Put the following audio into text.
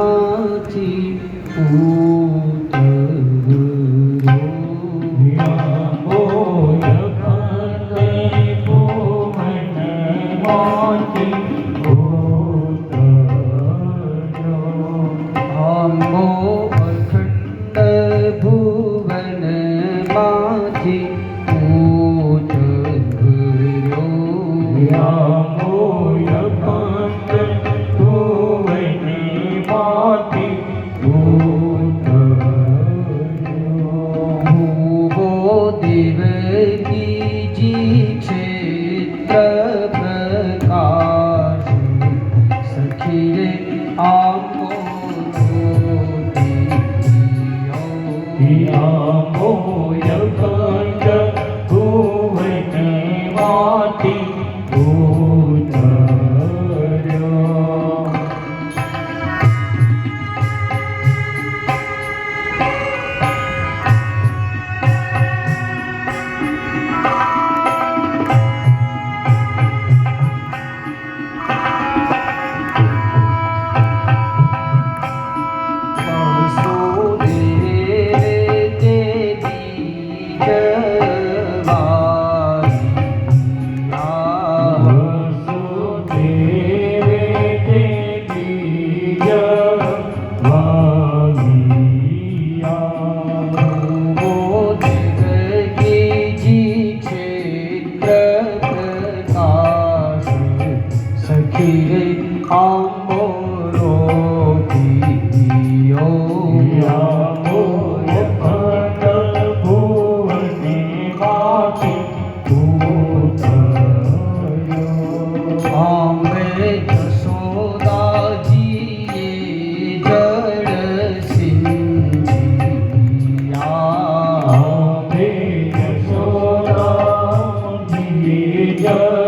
ભુવનમાંથી ઉતર્યો আমি আর જશોદાજીએ જળ સિંધિયા નંદ